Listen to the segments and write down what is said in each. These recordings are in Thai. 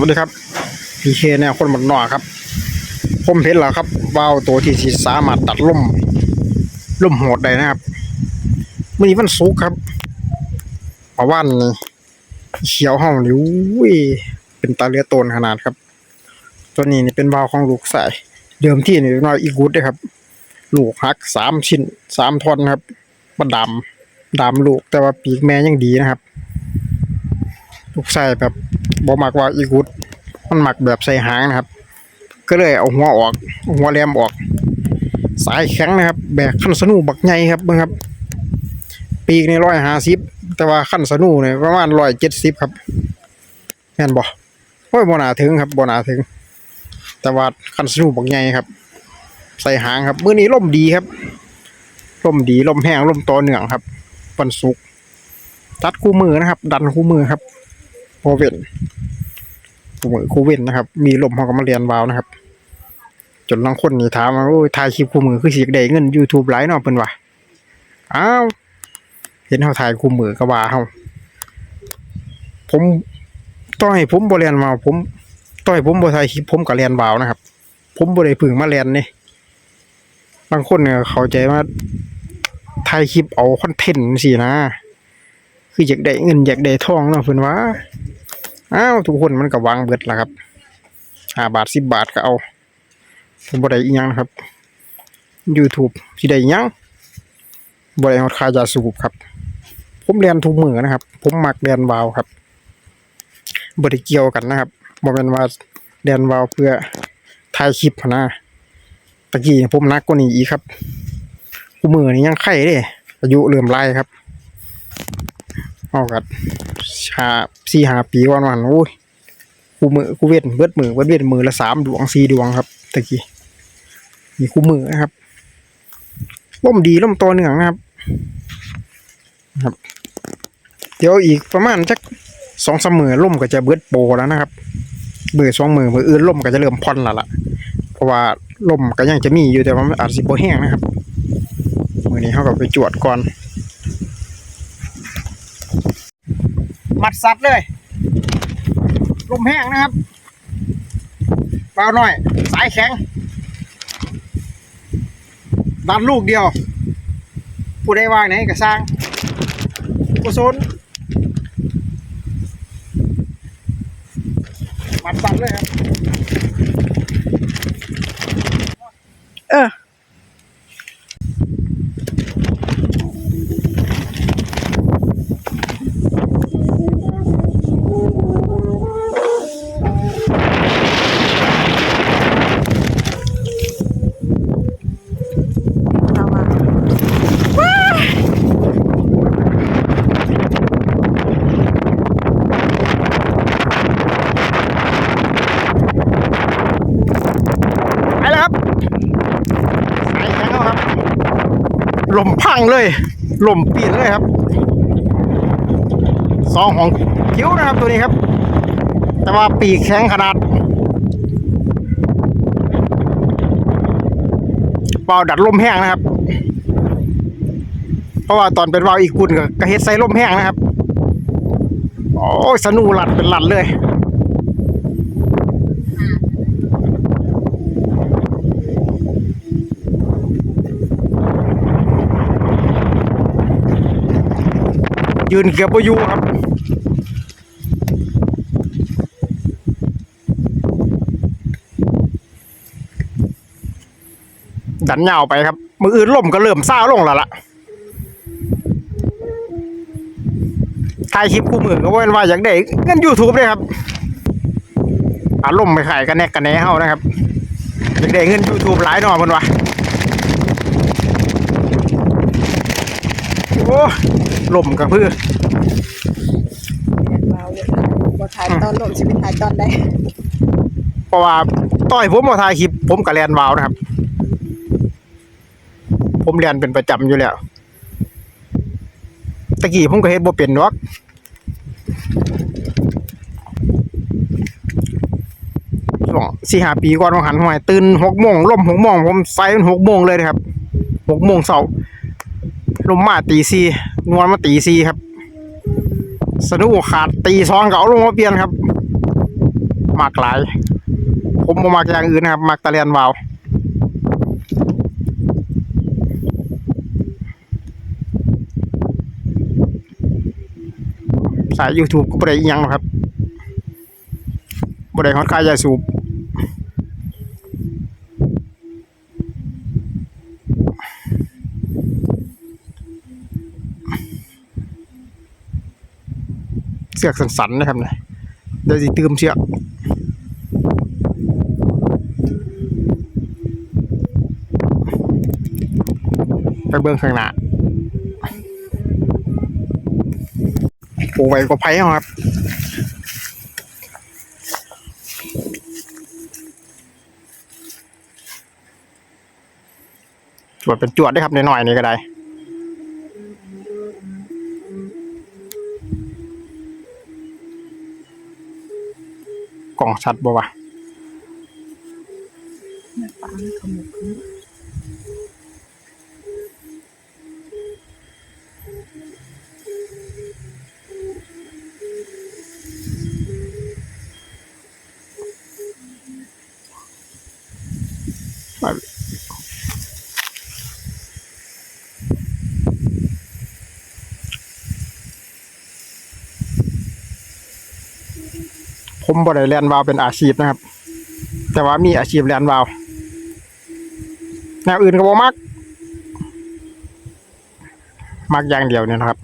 วัสดีครับพีเคแนวคนบันนอกครับ ผมเห็นแล้วครับว่าวตัวที่สิสามารถตัดล่มล่มโหดได้นะครับมื่อนี้วันศุกร์ครับมาว่านนี่เขียวห้องนี่อุ้ยเป็นตาเลือโตนขนาดครับ ตัวนี้นี่เป็นวาวของลูกใส่เดิมที่นี่น้อยอีกูดด้วยครับ ลูกหักสามชิ้นสามทอนครับมันดำดำลูกแต่ว่าปีกแม่ยังดีนะครับ ลูกใส่แบบบ่มักว่าอีกุดมันหมักแบบใส่หางนะครับ ก็เลยเอาหัวออกหัวแหลมออก สายแข็งนะครับ แบกขั้นสนูบักใหญ่ครับเบิ่งครับ ปีกนี่ร้อยห้าสิบแต่ว่าขั้นสนูเนี่ยประมาณร้อยเจ็ดสิบครับแม่นบ่โอ้ยบ่น่าถึงครับบ่น่าถึง แต่ว่าขั้นสนูบักใหญ่ครับ ใส่หางครับมื้อนี้ลมดีครับลมดีลมแห้งลมต่อเนื่องครับวันศุกตัดคู่มือนะครับ ดันคู่มือครับ โปรเวนคู่มือคู่เวนนะครับ มีลมเขาก็มาเรียนวาวนะครับ จนบางคนนี่ถามว่าโอ้ยถ่ายคลิปคู่มือคือสิได้เงิน YouTube หลายเนาะเพิ่นว่าอ้าวเห็นเฮาถ่ายคู่มือก็ว่าเฮาผมต้อยผมบ่เรียนวาวผมต้อยผมบ่ถ่ายคลิปผมก็เรียนวาวนะครับ ผมบ่ได้พึ่งมาเรียนนี่บางคนเนี่ยเข้าใจว่าถ่ายคลิปเอาคอนเทนต์สินะ คืออยากได้เงินอยากได้ทองเนาะเพิ่อนว่าอ้าวทุกคนมันก็วางเบิดละครับห้าบาทสิบบาทก็เอาผมบ่ได้อีหยังนะครับ YouTube สิได้ยังบ่ได้ฮอดค่ายาสูบครับ ผมเรียนทุกมือนะครับ ผมมักเรียนวาวครับบ่ได้เกี่ยวกันนะครับบ่แม่นว่าเรียนวาวเพื่อถ่ายคลิปหั้นะตะกี้ผมนักกว่านี้อีกครับกูมือนี่ยังไข้เด้อายุเริ่มไล่ครับ เอากัดชาสี่หาปีวันวันโอ้ยคูมือคูเวทเบิดมือเบิดเวทมือละสามดวงสี่ดวงครับตะกี้มีคู่มือนะครับล่มดีล่มตัวเนื่องนะครับครับ เดี๋ยวอีกประมาณจักสองสามมือล่มก็จะเบิดโปแล้วนะครับเบื่อสองมือมืออื่นล่มก็จะเริ่มพ่อนละล่ะเพราะว่าล่มก็ยังจะมีอยู่แต่ว่าอาจสิบ่แห้งนะครับมือนี้เขาก็ไปจวดก่อน หมัดซัดเลย ลมแห้งนะครับเบาหน่อย สายแข็ง ดันลูกเดียว ผู้ใดวางไหนก็สร้างกุศลมัดซัดเลยครับ เออ เราอะไปแล้วครับสายแข็งแล้วครับ ลมพังเลย ล่มปีนเลยครับสองของคิ้วนะครับตัวนี้ครับ แต่ว่าปีกแข็งขนาดเปล่าดัดลมแห้งนะครับ เพราะว่าตอนเป็นวาวอีกุนก็กระเฮ็ดใส่ลมแห้งนะครับ โอ้สนูหลัดเป็นหลัดเลย ยืนเกือบบ่อยู่ครับดันยาวไปครับ มืออื่นล่มก็เริ่มซ่าลงแล้วล่ะถ่ายคลิปคู่มือก็ว่าเป็นว่าอย่ากได้เงินยูทูบเลยครับ อารมณ์ไม่ขายกันแนกกันแน่เฮานะครับอยากได้เงินยูทูบหลายหน่อเพิ่นว่า อ้ล่มกระพือเราเลยบ่ถ่ายตอนลมสิไปถ่ายตอนใดเพราะว่าต่อยผมมาถ่ายคลิปผมกับแลนวาวนะครับ ผมเรียนเป็นประจำอยู่แล้วตะกี้ผมก็เฮ็ดบ่เป็นหรอกช่วงสี่ห้าปีก่อนผมหันหวยตื่นหกโมงล่มหกโมงผมใส่เป็นหกโมงเลยนะครับหกโมงเสาร์ ลมมาตีสี่นวลมาตีสี่ครับ สนุกขาดตีสองเก็เอาลงมาเปลี่ยนครับ มากหลาย ผมบ่มักอย่างอื่นนะครับมักตะเลียนวาวสาย YouTube ก็บ่ได้อิยังครับบ่ได้ฮอดค่ายาสูบ เสือกสันๆนะครับเนี่ยเดี๋ยวสิตืมเชือกไปเบื้องข้างหน้าโอ้ไวกว่าไผ่ครับจวดเป็นจวดได้ครับในหน่อยๆนี่ก็ได้ กล่องชัดบ่วะ ผมบ่ได้เรียนวาวเป็นอาชีพนะครับ แต่ว่ามีอาชีพเรียนวาวแนวอื่นก็บ่มัก มักอย่างเดียวเนี่ยนะครับ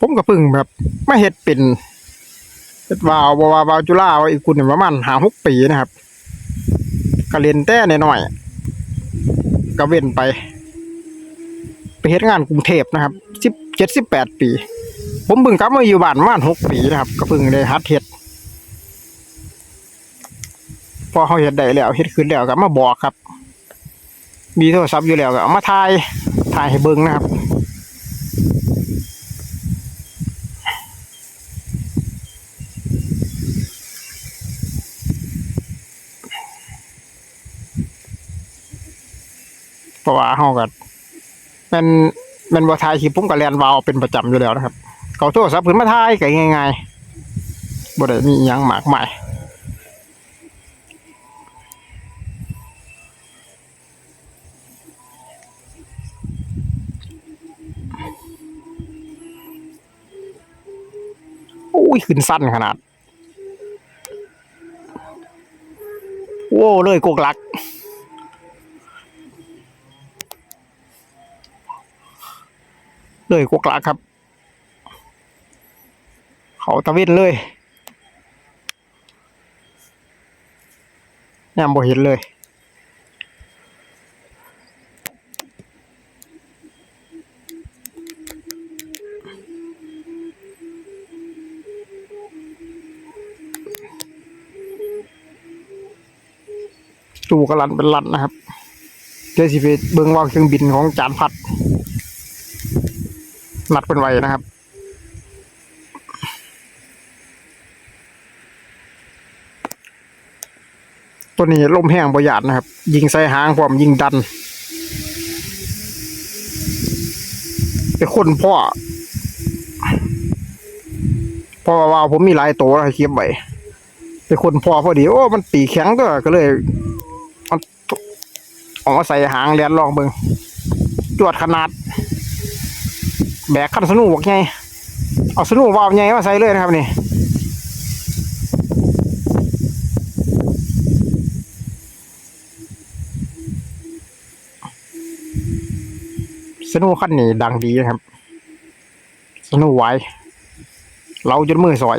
ผมก็เพิ่งแบบมาเฮ็ดเป็น วาวบว่าวาวจุฬาวาอีกคุณเนี่ยประมาณหาหกปีนะครับก็เรียนแต่น้อยๆก็เว้นไป ไปเฮ็ดงานกรุงเทพนะครับสิบเจ็ดสิบแปดปี ผมเพิ่งกลับมาอยู่บ้านประมาณหกปีนะครับ ก็เพิ่งได้หัดเฮ็ดพอเขาเฮ็ดได้แล้วเฮ็ดขึ้นแล้วก็มาบอกครับ มีโทรศัพท์อยู่แล้วก็เอามาถ่ายถ่ายให้เบิ่งนะครับ เพราะว่าเฮาก็แมันแมันบ่ถ่ายคลิปผมก็เรียนวาวเป็นประจำอยู่แล้วนะครับ เขาโทรศัพท์ขึ้นมาถ่ายก็ง่ายๆบ่ได้มีหยังมากมายโอ้ยขึ้นสั้นขนาด โว้เลยกกลัก เลยกกลักครับ เขาตะเวนเลยยังบ่เห็นเลยดูกระลันเป็นลันนะครับเดี๋ยวสิไปเบิ่งว่าเครื่องบินของจานพัด นัดเป็นไวนะครับ ตัวนี้ลมแห้งประหยัดนะครับ ยิงใส่หางพร้อมยิงดันไปคนพ่อพราะว่าผมมีหลายตัวให้เก็บไว้ไปคนพ่อพอดี โอ้ มันปีแข็งก็ก็เลยเอาเอามาใส่หางเลียนลองเบิงจวดขนาด แบกคันสนุกไงเอาสนุกวาวไงมาใส่เลยนะครับนี่สนุกคันนี้ดังดีนะครับ สนุกไวเราจนมือซอย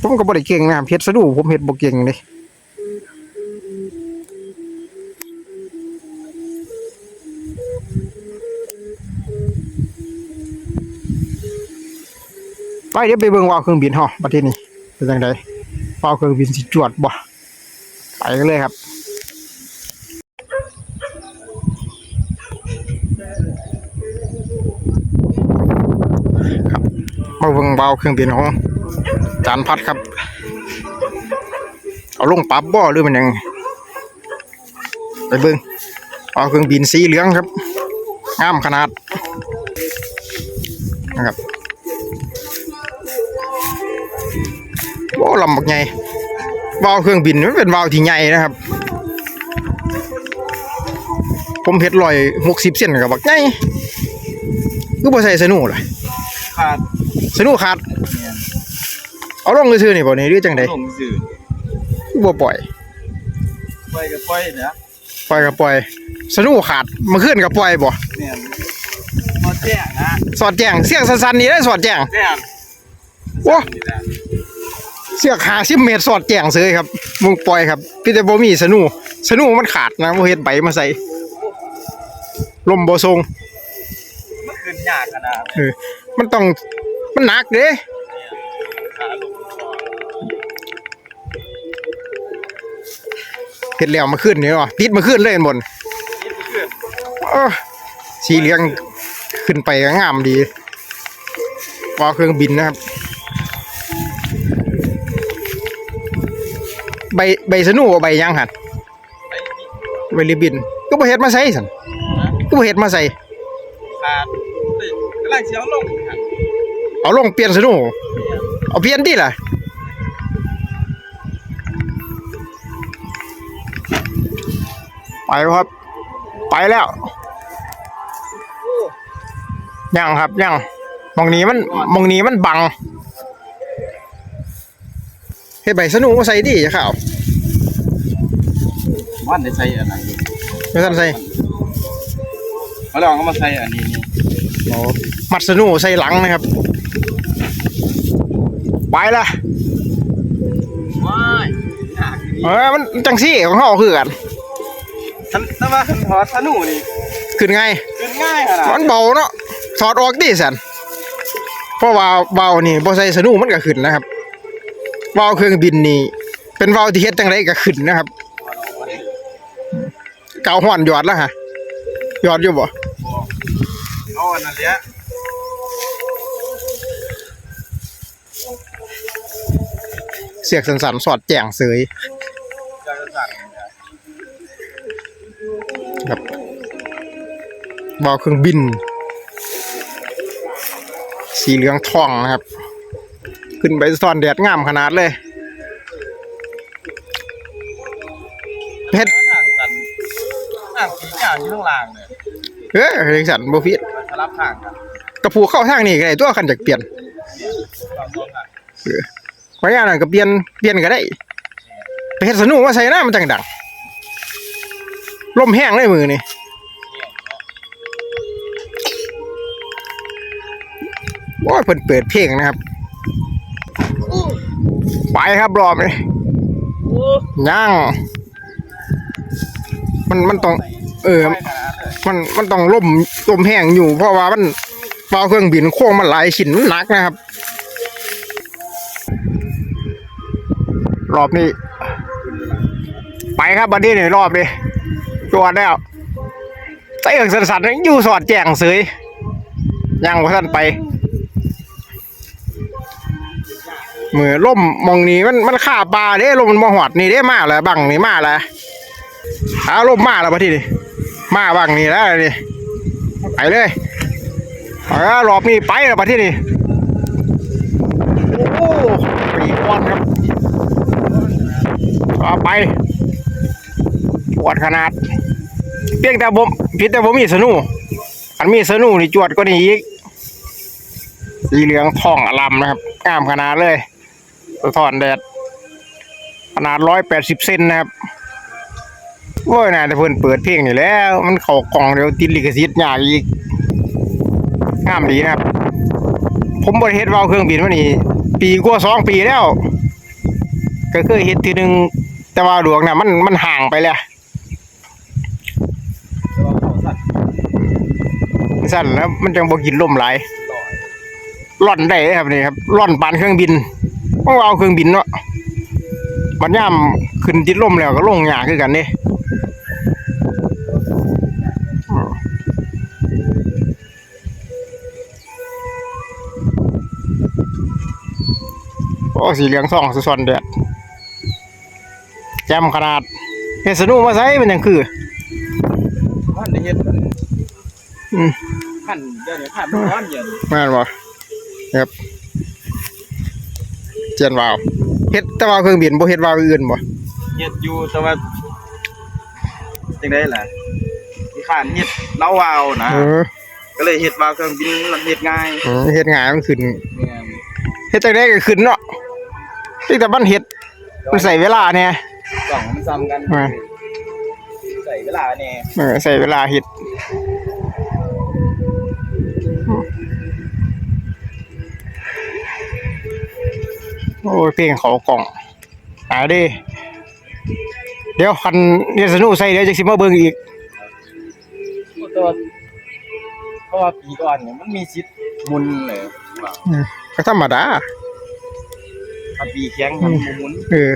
ผมก็บ่ได้เก่งนะครับเฮ็ดสนุกผมเฮ็ดบ่เก่งเลย ไปเดี๋ยวไปเบิ่งว่าเครื่องบินเฮาประเทศนี้เป็นจังไดว่าเครื่องบินสิจวดบ่ไปกันเลยครับครับมาเบิ่งวาเครื่องบินของจานพัดครับ เอาลงปั๊บบ่หรือมันยังไงไปเบิ่งเอาเครื่องบินสีเหลืองครับงามขนาดนะครับ ลำบักใหญ่วาล์วเครื่องบินมันเป็นวาล์วที่ใหญ่นะครับ ผมเฮ็ดลอยหกสิบเซนกับบักใหญ่ก็บ่ใส่สนุล่ะขาดสนุขาดเนี่ยเอาลงซื่อๆนี่บ่นี่หรือจังได๋ลงสื่อบ่ปล่อยปล่อยก็ปล่อยนะปล่อยก็ปล่อยสนุขาดเมื่อคืนก็ปล่อยบ่เนี่ยพอแจ้งนะสอดแจ้งเสียงสั้นๆนี่ได้สอดแจ้งแจ้ งโอ้นี่แหละเสียง50เมตรสอดแจ้งเสยครับมึงปล่อยครับพี่แต่บ่มีสนุสนุมันขาดนะบ่เฮ็ดใบมาใส่ลมบ่ทรงมันขึ้นยากขนาดเออมันต้องมันหนักเด้ขาลงเฮ็ดแล้วมาขึ้นนี่เนาะติดมาขึ้นเลยอันบนนี่มันขึ้นเออสีเหลืองขึ้นไปก็งามดีว่าเครื่องบินนะครับ ใบใบสนุใบยังหันไอ้นี่ใบริบบิน ก็บ่เฮ็ดมาใส่สันนะก็บ่เฮ็ดมาใส่ขาดเฮ้ยกำลังเชียวลงครับเอาลงเปลี่ยนสนุเอาเปลี่ยนดิล่ะไปครับ ไปแล้วยังครับยังมองนี้มันมองนี้มันบัง เฮ็ดใบสนุมาใส่ดิจะข่าววันได้ใส่อันไหนไม่ทันใส่มาลองก็มาใส่อันนี้นี่โอ้มัดสนุใส่หลังนะครับ ไปละว้ายยากดีเออมันจังซี่ของเฮาคือกันฉันแต่ว่าฉันถอดธนูนี่ขึ้นไงขึ้นง่ายขนาดมันเบาเนาะถอดออกดิสันเพราะว่าเบานี่บ่ใส่สนุมันก็ขึ้นนะครับ วาล์วเครื่องบินนี่เป็นวาล์วที่เฮ็ดจังไดก็ขึ้นนะครับ เกาห่อนหยอดแล้วฮะหยอดอยู่บ่เอาอันนั้นเนี้ยเสียกสันๆสอดแจ้งเสยจะสั่งเนี่ยครับวาล์วเครื่องบิน สีเหลืองทองนะครับ ขึ้นไปซ่อนแดดงามขนาดเลยเพชรห่างสันห่างสีอย่างอยู่ข้างล่างเนี่ยเอ้ยเรื่องสันบ่ผิดมันสลับทางกันกระผูเข้าทางนี้ก็ได้ตัวคันจากเปลี่ยนสองตัวกันขออนุญาตนั่นก็เปลี่ยนเปลี่ยนก็ได้ไปเฮ็ดสนุกว่าใส่หน้ามันจังดังลมแห้งเลยมือนี่โอ้ยเพิ่นเปิดเพลงนะครับ ไปครับรอบนี้ย่างมันมันต้อง เออ มันมันต้องล่มลมแห้งอยู่ เพราะว่ามันเปล่าเครื่องบินโค้งมันหลายชิ้นหนักนะครับ รอบนี้ ไปครับบัดนี้นี่งรอบนี้จวดแล้วไต่เอิงสันสันอยู่สอดแจ้งเสยยังว่าท่านไป มือล่มมองนี้มันมันข่าปลาเด้ลมมันมาหอดนี่เด้มาแล้วบังนี่มาแล้วอาลมมาแล้วบัดนี้นี่มาบังนี่แล้วนี่ไปเลยเอารอบนี้ไปแล้วบัดนี้นี่โอ้โหปีกอนครับต่อไปจวดขนาดเพียงแต่ผมพิแต่ผมมีสนูอันมีสนูนี่จวดก็นี่อีกสีเหลืองทองอลำนะครับงามขนาดเลย สะท้อนแดด ขนาดร้อยแปดสิบเซนนะครับโว้ยน่าจะเพิ่นเปิดเพลงนี่แล้ว มันเข้ากล่องเดี๋ยวติดลิขสิทธิ์ยากอีกงามดีนะครับ ผมบริเฮ็ดวาวเครื่องบินมานี่ปีกว่าสองปีแล้ว ก็เคยเฮ็ดทีหนึ่งแต่ว่าดวงน่ะมันมันห่างไปแล้วสั่นแล้วมันจังบ่กินลมหลายร่อนได้ครับนี่ครับร่อนปานเครื่องบิน ต้องเอาเครื่องบินเนาะมันย่ามขึ้นติดลมแล้วก็ลงยากคือกันเด้โอ้อ้สีเหลืองส่องสะสอนแดดแจ่มขนาดเฮ็ดสนุกมาใส่มันยังคือพันได้เฮ็ดมันอืมพันเดี๋ยวนี้พันมันร้อนเย็นแม่นบ่ครับ เจียนวาวเฮ็ดแต่ว่าเครื่องบินบ่เฮ็ดวาวอื่นบ่เฮ็ดอยู่แต่ว่าจังได๋ล่ะมีขานเฮ็ดเล้าวาวนะเออก็เลยเฮ็ดวาวเครื่องบินมันเฮ็ดง่ายเออเฮ็ดง่ายมันขึ้นแม่นเฮ็ดจังได๋ก็ขึ้นเนาะที่แต่มันเฮ็ดมันใส่เวลาแน่กล่องมันซ้ำกันอ่าใส่เวลาแน่เออใส่เวลาเฮ็ด โอ้ยเพลงเขากล่องตายเดิเดี๋ยวคันเดี๋ยวสนุกใส่เดี๋ยวจะสิมาเบิ่งอีกตัวเพราะว่าปีก่อนเนี่ยมันมีสิทธิ์หมุนเลยว่าก็ธรรมดาถ้าปีแข็งมันบ่หมุนเออ